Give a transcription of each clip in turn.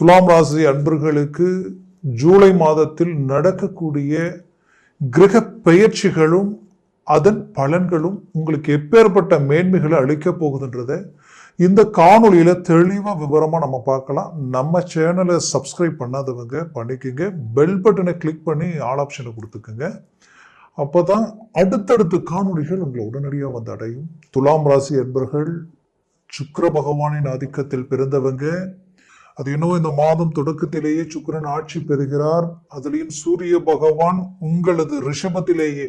துலாம் ராசி அன்பர்களுக்கு ஜூலை மாதத்தில் நடக்கக்கூடிய கிரக பெயர்ச்சிகளும் அதன் பலன்களும் உங்களுக்கு எப்பேற்பட்ட மேன்மைகளை அளிக்க போகுதுன்றதை இந்த காணொலியில் தெளிவாக விவரமாக நம்ம பார்க்கலாம். நம்ம சேனலை சப்ஸ்கிரைப் பண்ணாதவங்க பண்ணிக்கோங்க. பெல் பட்டனை கிளிக் பண்ணி ஆல் ஆப்ஷனை கொடுத்துக்கோங்க. அப்பதான் அடுத்தடுத்து காணொலிகள் உங்களை உடனடியாக வந்து அடையும். துலாம் ராசி என்பர்கள் சுக்கர பகவானின் ஆதிக்கத்தில் பிறந்தவங்க அது என்னவோ இந்த மாதம் தொடக்கத்திலேயே சுக்கரன் ஆட்சி பெறுகிறார். அதுலேயும் சூரிய பகவான் உங்களது ரிஷபத்திலேயே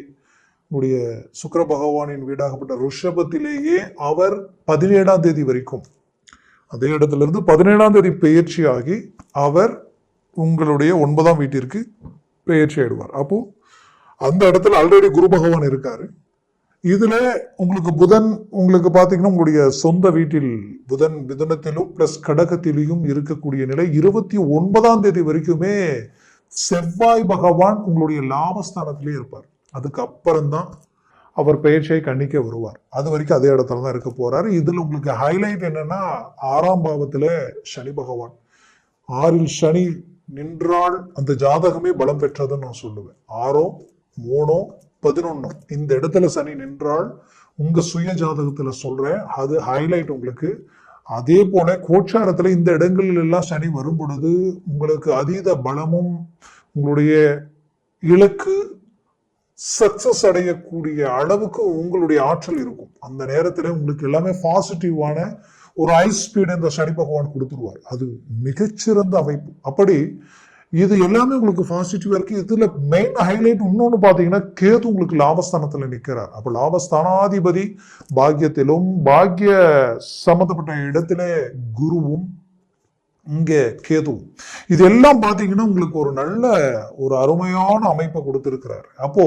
உங்களுடைய சுக்கர பகவானின் வீடாகப்பட்ட ரிஷபத்திலேயே அவர் பதினேழாம் தேதி வரைக்கும் அதே இடத்துல இருந்து பதினேழாம் தேதி பெயர்ச்சியாகி அவர் உங்களுடைய ஒன்பதாம் வீட்டிற்கு பெயர்ச்சி ஆயிடுவார். அப்போ அந்த இடத்துல ஆல்ரெடி குரு பகவான் இருக்காரு. இதில் உங்களுக்கு புதன் உங்களுக்கு பார்த்தீங்கன்னா உங்களுடைய சொந்த வீட்டில் புதன் மிதனத்திலும் ப்ளஸ் கடகத்திலையும் இருக்கக்கூடிய நிலை இருபத்தி ஒன்பதாம் தேதி வரைக்குமே செவ்வாய் பகவான் உங்களுடைய லாபஸ்தானத்திலே இருப்பார். அதுக்கப்புறம்தான் அவர் பெயர்ச்சியை கண்ணிக்க வருவார். அது வரைக்கும் அதே இடத்துல தான் இருக்க போறாரு. இதில் உங்களுக்கு ஹைலைட் என்னன்னா ஆறாம் பாவத்தில் சனி பகவான். ஆறில் சனி நின்றால் அந்த ஜாதகமே பலம் பெற்றதுன்னு நான் சொல்லுவேன். ஆறோ மூணோ பதினொன்னோ. இந்த இடத்துல சனி நின்றால் உங்க சுய ஜாதகத்துல சொல்றேன் அது ஹைலைட் உங்களுக்கு. அதே போல கோட்சாரத்துல இந்த இடங்களில் எல்லாம் சனி வரும் பொழுது உங்களுக்கு அதீத பலமும் உங்களுடைய இலக்கு சக்சஸ் அடையக்கூடிய அளவுக்கு உங்களுடைய ஆற்றல் இருக்கும். அந்த நேரத்துல உங்களுக்கு எல்லாமே பாசிட்டிவான ஒரு ஹை ஸ்பீடு இந்த சனி பகவான் கொடுத்துருவார். அது மிகச்சிறந்த அமைப்பு. அப்படி இது எல்லாமே உங்களுக்கு பாசிட்டிவா இருக்கு. இதுல மெயின் ஹைலைட் இன்னொன்னு பாத்தீங்கன்னா கேது உங்களுக்கு லாபஸ்தானத்துல நிக்கிறார். அப்ப லாபஸ்தானாதிபதி பாக்கியத்திலும் பாக்கிய சம்பந்தப்பட்ட இடத்துல குருவும் இங்கே கேதுவும். இது எல்லாம் பார்த்தீங்கன்னா உங்களுக்கு ஒரு நல்ல ஒரு அருமையான அமைப்பை கொடுத்துருக்கிறார். அப்போ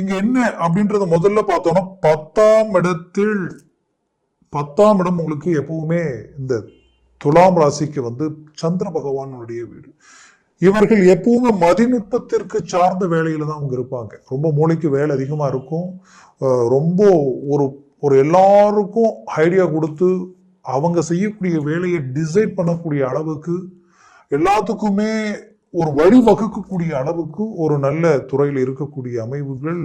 இங்க என்ன அப்படின்றத முதல்ல பார்த்தோம்னா பத்தாம் இடத்தில் பத்தாம் இடம் உங்களுக்கு எப்பவுமே இந்த துலாம் ராசிக்கு வந்து சந்திர பகவானுடைய வீடு. இவர்கள் எப்பவுமே மதிநுட்பத்திற்கு சார்ந்த வேலையில தான் அவங்க இருப்பாங்க. ரொம்ப மூளைக்கு வேலை அதிகமாக இருக்கும். ரொம்ப ஒரு ஒரு எல்லாருக்கும் ஐடியா கொடுத்து அவங்க செய்யக்கூடிய வேலையை டிசைட் பண்ணக்கூடிய அளவுக்கு எல்லாத்துக்குமே ஒரு வழி வகுக்கக்கூடிய அளவுக்கு ஒரு நல்ல துறையில் இருக்கக்கூடிய அமைவுகள்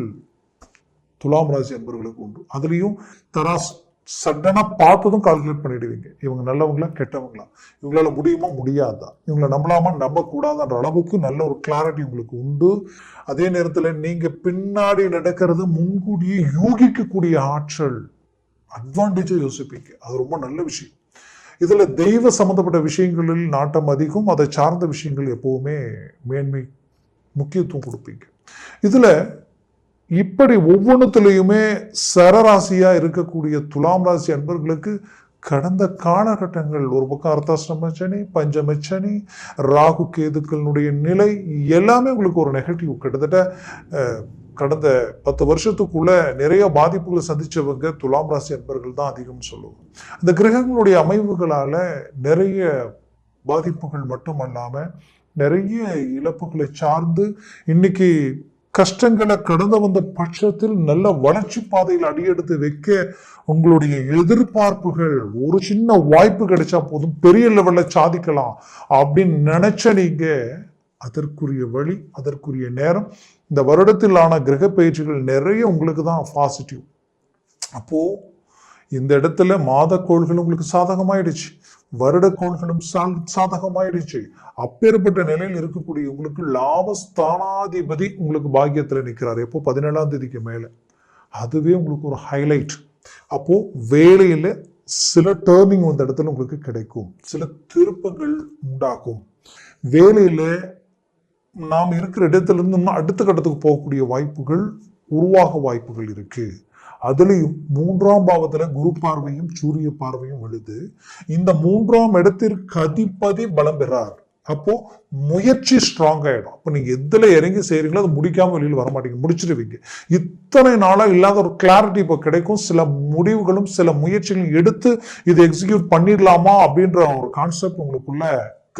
துலாம் ராசி என்பவர்களுக்கு உண்டு. அதுலேயும் தராஸ் சடனாக பார்த்ததும் கால்குலேட் பண்ணிடுவீங்க. இவங்க நல்லவங்களா கெட்டவங்களா? இவங்களால முடியுமா? முடியாதா? இவங்களை நம்பலாமா? நம்ப அளவுக்கு நல்ல ஒரு கிளாரிட்டி உங்களுக்கு உண்டு. அதே நேரத்தில் நீங்கள் பின்னாடி நடக்கிறது முன்கூடியே யூகிக்கக்கூடிய ஆற்றல் அட்வான்டேஜை யோசிப்பீங்க. அது ரொம்ப நல்ல விஷயம். இதில் தெய்வ சம்மந்தப்பட்ட விஷயங்களில் நாட்டம் அதிகம். அதை சார்ந்த விஷயங்கள் எப்போவுமே மேன்மை முக்கியத்துவம் கொடுப்பீங்க. இதில் இப்படி ஒவ்வொன்றுத்துலேயுமே சரராசியாக இருக்கக்கூடிய துலாம் ராசி அன்பர்களுக்கு கடந்த காலகட்டங்கள் ஒரு பக்கம் அர்த்தாசிரம சனி பஞ்சம சனி ராகு கேதுக்களினுடைய நிலை எல்லாமே உங்களுக்கு ஒரு நெகட்டிவ் கிட்டத்தட்ட கடந்த பத்து வருஷத்துக்குள்ள நிறைய பாதிப்புகளை சந்தித்தவங்க துலாம் ராசி அன்பர்கள் தான் அதிகம் சொல்லுவோம். அந்த கிரகங்களுடைய அமைவுகளால் நிறைய பாதிப்புகள் மட்டும் அல்லாமல் நிறைய இழப்புகளை சார்ந்து இன்னைக்கு கஷ்டங்களை கடந்து வந்த பட்சத்தில் நல்ல வளர்ச்சி பாதையில் அடியெடுத்து வைக்க உங்களுடைய எதிர்பார்ப்புகள் ஒரு சின்ன வாய்ப்பு கிடைச்சா போதும் பெரிய லெவலில் சாதிக்கலாம் அப்படின்னு நினைச்ச நீங்க அதற்குரிய வழி அதற்குரிய நேரம் இந்த வருடத்திலான கிரக பயிற்சிகள் நிறைய உங்களுக்கு தான் பாசிட்டிவ் அப்போது இந்த இடத்துல மாத கோள்கள் உங்களுக்கு சாதகமாயிடுச்சு. வருட கோள்களும் சா- சாதகமாயிடுச்சு அப்பேற்பட்ட நிலையில் இருக்கக்கூடிய உங்களுக்கு லாபஸ்தானாதிபதி உங்களுக்கு பாக்கியத்தில் நிற்கிறார் எப்போ? பதினேழாம் தேதிக்கு மேலே. அதுவே உங்களுக்கு ஒரு ஹைலைட் அப்போ வேலையில் சில டேர்னிங் வந்த இடத்துல உங்களுக்கு கிடைக்கும். சில திருப்பங்கள் உண்டாகும். வேலையில் நாம் இருக்கிற இடத்துல இருந்து இன்னும் அடுத்த கட்டத்துக்கு போகக்கூடிய வாய்ப்புகள் உருவாக வாய்ப்புகள் இருக்குது அதுலேயும் மூன்றாம் பாவத்தில் குரு பார்வையும் சூரிய பார்வையும் விழுது இந்த மூன்றாம் இடத்திற்கு அதிபதி பலம் பெறார். அப்போ முயற்சி ஸ்ட்ராங்காயிடும் அப்போ நீங்க எதுல இறங்கி செய்றீங்களோ அது முடிக்காம வெளியில் வர மாட்டீங்க. முடிச்சிருவீங்க. இத்தனை நாளா இல்லாத ஒரு கிளாரிட்டி இப்போ கிடைக்கும். சில முடிவுகளும் சில முயற்சிகளும் எடுத்து இதை எக்ஸிக்யூட் பண்ணிடலாமா அப்படின்ற ஒரு கான்செப்ட் உங்களுக்குள்ள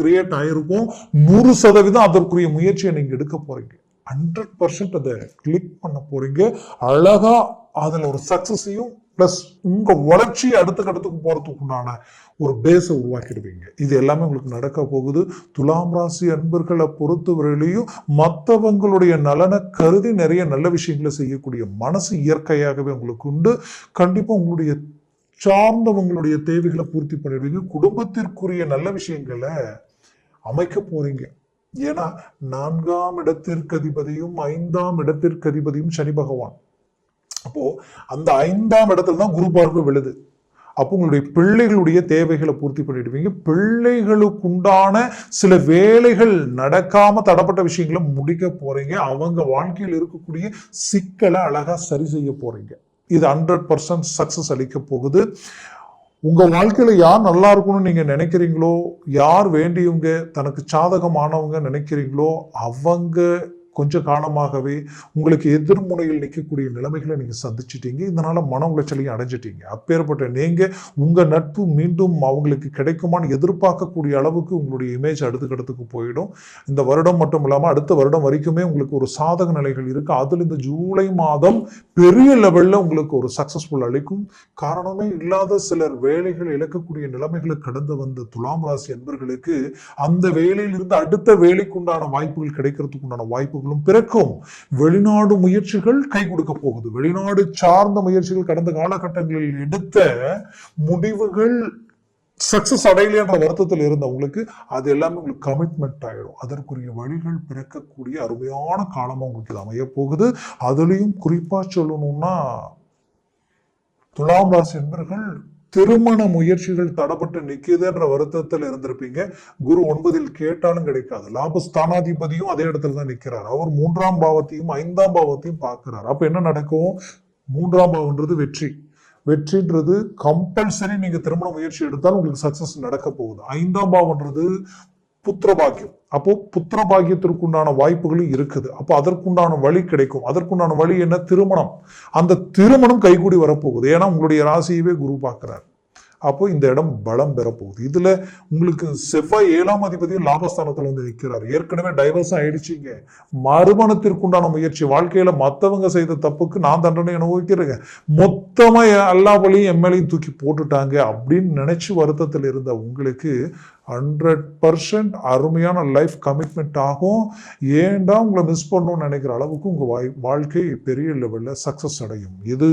கிரியேட் ஆயிருக்கும். நூறு சதவீதம் அதற்குரிய முயற்சியை நீங்க எடுக்க போறீங்க. ஹண்ட்ரட் பர்சன்ட் அதை கிளிக் பண்ண போறீங்க. அழகா அதில் ஒரு சக்ஸஸையும் ப்ளஸ் உங்கள் வளர்ச்சியை அடுத்த கட்டத்துக்கு போகிறதுக்கு உண்டான ஒரு பேஸை உருவாக்கிடுவீங்க. இது எல்லாமே உங்களுக்கு நடக்க போகுது. துலாம் ராசி அன்பர்களை பொறுத்தவரையிலையும் மற்றவங்களுடைய நலனை கருதி நிறைய நல்ல விஷயங்களை செய்யக்கூடிய மனசு இயற்கையாகவே உங்களுக்கு உண்டு. கண்டிப்பாக உங்களுடைய சார்ந்தவங்களுடைய தேவைகளை பூர்த்தி பண்ணிடுவீங்க. குடும்பத்திற்குரிய நல்ல விஷயங்களை அமைக்க போறீங்க. ஏன்னா நான்காம் இடத்திற்கு அதிபதியும் ஐந்தாம் இடத்திற்கு அதிபதியும் சனி பகவான். அப்போ அந்த ஐந்தாம் இடத்துல தான் குரு பார்வை விழுது. அப்போ உங்களுடைய பிள்ளைகளுடைய தேவைகளை பூர்த்தி பண்ணிடுவீங்க. பிள்ளைகளுக்கு உண்டான சில வேலைகள் நடக்காம தடப்பட்ட விஷயங்களை முடிக்க போறீங்க. அவங்க வாழ்க்கையில் இருக்கக்கூடிய சிக்கலை அழகா சரி செய்ய போறீங்க. இது ஹண்ட்ரட் பர்சன்ட் சக்சஸ் அளிக்க போகுது. உங்க வாழ்க்கையில யார் நல்லா இருக்கணும்னு நீங்க நினைக்கிறீங்களோ யார் வேண்டியவங்க தனக்கு சாதகமானவங்க நினைக்கிறீங்களோ அவங்க கொஞ்ச காலமாகவே உங்களுக்கு எதிர்முனையில் நிற்கக்கூடிய நிலைமைகளை நீங்கள் சந்திச்சிட்டீங்க. இதனால் மன உளைச்சலையும் அடைஞ்சிட்டீங்க. அப்பேற்பட்ட நீங்கள் உங்கள் நட்பு மீண்டும் அவங்களுக்கு கிடைக்குமான்னு எதிர்பார்க்கக்கூடிய அளவுக்கு உங்களுடைய இமேஜ் அடுத்த போயிடும். இந்த வருடம் மட்டும் இல்லாமல் அடுத்த வருடம் வரைக்குமே உங்களுக்கு ஒரு சாதக நிலைகள் இருக்குது அதில் இந்த ஜூலை மாதம் பெரிய லெவலில் உங்களுக்கு ஒரு சக்சஸ்ஃபுல் அளிக்கும். காரணமே இல்லாத சிலர் வேலைகள் இழக்கக்கூடிய நிலைமைகளை கடந்து வந்த துலாம் ராசி என்பர்களுக்கு அந்த வேலையிலிருந்து அடுத்த வேலைக்குண்டான வாய்ப்புகள் கிடைக்கிறதுக்கு உண்டான வாய்ப்புகளும் பிறக்கும். வெளிநாடு முயற்சிகள் கை கொடுக்க போகுது. வெளிநாடு சார்ந்த முயற்சிகள் கடந்த காலகட்டங்களில் எடுத்த முடிவுகள் சக்சஸ் அடையலைன்ற வருத்தத்தில் இருந்தவங்களுக்கு அது எல்லாமே உங்களுக்கு கமிட்மெண்ட் ஆகிடும் அதற்குரிய வழிகள் பிறக்கக்கூடிய அருமையான காலமாக உங்களுக்கு இது அமைய போகுது. அதுலேயும் குறிப்பாக சொல்லணும்னா துலாம் ராசி என்பர்கள் திருமண முயற்சிகள் தடப்பட்டு நிக்குதுன்ற வருத்தத்தில் இருந்திருப்பீங்க. குரு ஒன்பதில் கேட்டாலும் கிடைக்காது. லாபஸ்தானாதிபதியும் அதே இடத்துல தான் நிற்கிறார் அவர் மூன்றாம் பாவத்தையும் ஐந்தாம் பாவத்தையும் பார்க்கிறார். அப்ப என்ன நடக்கும்? மூன்றாம் பாவம்ன்றது வெற்றி. வெற்றின்றது கம்பல்சரி நீங்க திருமண முயற்சி எடுத்தால் உங்களுக்கு சக்சஸ் நடக்க போகுது. ஐந்தாம் பாவம்ன்றது புத்திரபாக்கியம். அப்போ புத்திரபாக்கியத்திற்குண்டான வாய்ப்புகளும் இருக்குது. அப்போ அதற்குண்டான வழி கிடைக்கும். அதற்குண்டான வழி என்ன? திருமணம். அந்த திருமணம் கைகூடி வரப்போகுது. ஏன்னா உங்களுடைய ராசியவே குரு பார்க்கிறார். அப்போ இந்த இடம் பலம் பெறப்போகுது. இதுல உங்களுக்கு செவ்வாய் ஏழாம் அதிபதியும் லாபஸ்தானத்துல வந்து நிற்கிறார் ஏற்கனவே டைவர்ஸ் ஆயிடுச்சிங்க. மறுமணத்திற்குண்டான முயற்சி. வாழ்க்கையில மத்தவங்க செய்த தப்புக்கு நான் தண்டனை அனுபவிக்கிறேங்க. மொத்தமா எல்லா வழியும் எம்எல்ஏயும் தூக்கி போட்டுட்டாங்க அப்படின்னு நினைச்சு வருத்தத்தில் இருந்த உங்களுக்கு ஹண்ட்ரட் பர்சன்ட் அருமையான லைஃப் கமிட்மெண்ட் ஆகும். ஏன்டா உங்களை மிஸ் பண்ணணும்னு நினைக்கிற அளவுக்கு உங்கள் வாய் வாழ்க்கை பெரிய லெவலில் சக்ஸஸ் அடையும். இது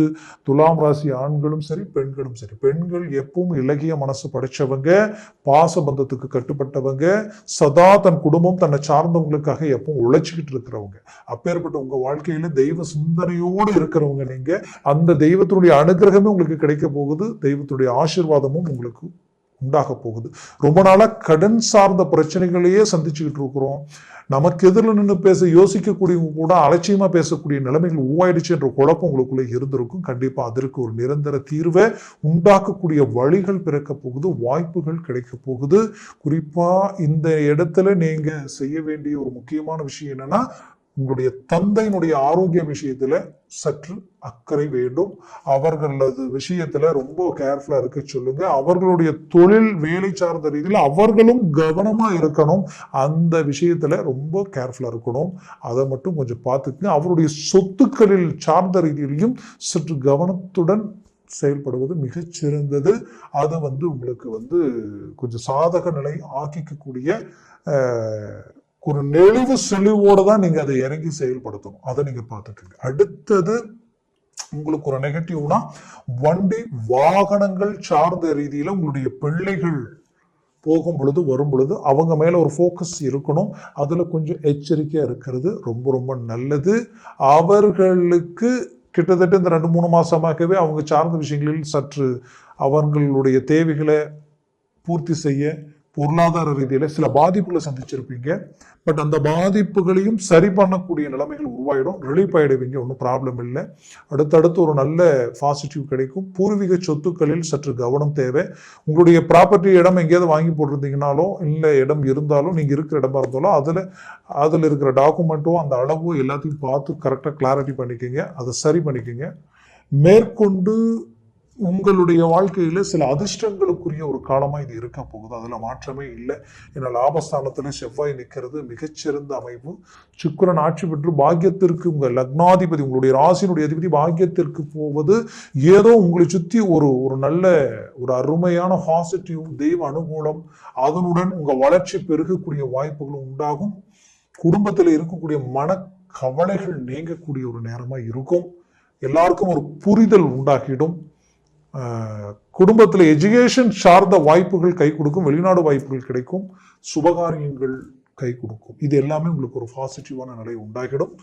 துலாம் ராசி ஆண்களும் சரி பெண்களும் சரி. பெண்கள் எப்பவும் இலகிய மனசு படைச்சவங்க பாசபந்தத்துக்கு கட்டுப்பட்டவங்க சதா தன் குடும்பம் தன்னை சார்ந்தவங்களுக்காக எப்பவும் உழைச்சிக்கிட்டு இருக்கிறவங்க. அப்பேற்பட்ட உங்கள் வாழ்க்கையில் தெய்வ சிந்தனையோடு இருக்கிறவங்க நீங்கள் அந்த தெய்வத்தினுடைய அனுகிரகமே உங்களுக்கு கிடைக்க போகுது. தெய்வத்துடைய ஆசீர்வாதமும் உங்களுக்கு உண்டாக போகுது. ரொம்ப நாளாக கடன் சார்ந்த பிரச்சனைகளையே சந்திச்சுக்கிட்டு இருக்கிறோம். நமக்கு எதிரில் நின்று பேச யோசிக்கக்கூடியவங்க கூட அலட்சியமாக பேசக்கூடிய நிலைமைகள் உருவாயிடுச்சு என்ற குழப்பம் உங்களுக்குள்ளே இருந்திருக்கும். கண்டிப்பாக அதற்கு ஒரு நிரந்தர தீர்வை உண்டாக்கக்கூடிய வழிகள் பிறக்க போகுது வாய்ப்புகள் கிடைக்க போகுது. குறிப்பாக இந்த இடத்துல நீங்கள் செய்ய வேண்டிய ஒரு முக்கியமான விஷயம் என்னென்னா உங்களுடைய தந்தையினுடைய ஆரோக்கிய விஷயத்துல சற்று அக்கறை வேண்டும். அவர்களது விஷயத்துல ரொம்ப கேர்ஃபுல்லா இருக்க சொல்லுங்க. அவர்களுடைய தொழில் வேலை சார்ந்த ரீதியில் அவர்களும் கவனமா இருக்கணும். அந்த விஷயத்துல ரொம்ப கேர்ஃபுல்லா இருக்கணும். அதை மட்டும் கொஞ்சம் பார்த்துக்கங்க. அவருடைய சொத்துக்களில் சார்ந்த ரீதியிலையும் சற்று கவனத்துடன் செயல்படுவது மிகச்சிறந்தது. அது வந்து உங்களுக்கு வந்து கொஞ்சம் சாதக நிலை ஆக்கிக்கக்கூடிய ஒரு நெளிவு செழிவோட தான் நீங்கள் அதை இறங்கி செயல்படுத்தணும். அதை நீங்கள் பார்த்துட்டு அடுத்தது உங்களுக்கு ஒரு நெகட்டிவ்னா வண்டி வாகனங்கள் சார்ந்த ரீதியில் உங்களுடைய பிள்ளைகள் போகும் பொழுது வரும் பொழுது அவங்க மேலே ஒரு ஃபோக்கஸ் இருக்கணும். அதில் கொஞ்சம் எச்சரிக்கையாக இருக்கிறது ரொம்ப ரொம்ப நல்லது. அவர்களுக்கு கிட்டத்தட்ட இந்த ரெண்டு மூணு மாதமாகவே அவங்க சார்ந்த விஷயங்களில் சற்று அவர்களுடைய தேவைகளை பூர்த்தி செய்ய பொருளாதார ரீதியில சில பாதிப்புகளை சந்திச்சிருப்பீங்க. பட் அந்த பாதிப்புகளையும் சரி பண்ணக்கூடிய நிலைமைகள் உருவாயிடும். ரிலீஃப் ஆகிடுவீங்க ஒன்றும் ப்ராப்ளம் இல்லை. அடுத்தடுத்து ஒரு நல்ல பாசிட்டிவ் கிடைக்கும். பூர்வீக சொத்துக்களில் சற்று கவனம் தேவை. உங்களுடைய ப்ராப்பர்ட்டி இடம் எங்கேயாவது வாங்கி போட்டிருந்தீங்கனாலோ இல்லை இடம் இருந்தாலும் நீங்கள் இருக்கிற இடமா இருந்தாலும் அதில் அதில் இருக்கிற டாக்குமெண்ட்டோ அந்த அளவோ எல்லாத்தையும் பார்த்து கரெக்டாக கிளாரிட்டி பண்ணிக்கோங்க. அதை சரி பண்ணிக்கோங்க. மேற்கொண்டு உங்களுடைய வாழ்க்கையில் சில அதிர்ஷ்டங்களுக்குரிய ஒரு காலமாக இது இருக்க போகுது. அதில் மாற்றமே இல்லை. ஏன்னா லாபஸ்தானத்தில் செவ்வாய் நிற்கிறது மிகச்சிறந்த அமைப்பு. சுக்கிரன் ஆட்சி பெற்று பாக்கியத்திற்கு உங்கள் லக்னாதிபதி உங்களுடைய ராசியினுடைய அதிபதி பாக்கியத்திற்கு போவது ஏதோ உங்களை சுற்றி ஒரு ஒரு நல்ல ஒரு அருமையான பாசிட்டிவ் தெய்வ அனுகூலம். அதனுடன் உங்கள் வளர்ச்சி பெருகக்கூடிய வாய்ப்புகளும் உண்டாகும். குடும்பத்தில் இருக்கக்கூடிய மன கவலைகள் நீங்கக்கூடிய ஒரு நேரமாக இருக்கும். எல்லாருக்கும் ஒரு புரிதல் உண்டாகிடும். குடும்பத்தில் எஜுகேஷன் சார்ந்த வாய்ப்புகள் கை கொடுக்கும் வெளிநாடு வாய்ப்புகள் கிடைக்கும் சுபகாரியங்கள் கை கொடுக்கும். இது எல்லாமே உங்களுக்கு ஒரு பாசிட்டிவான நிலை உண்டாகிடும்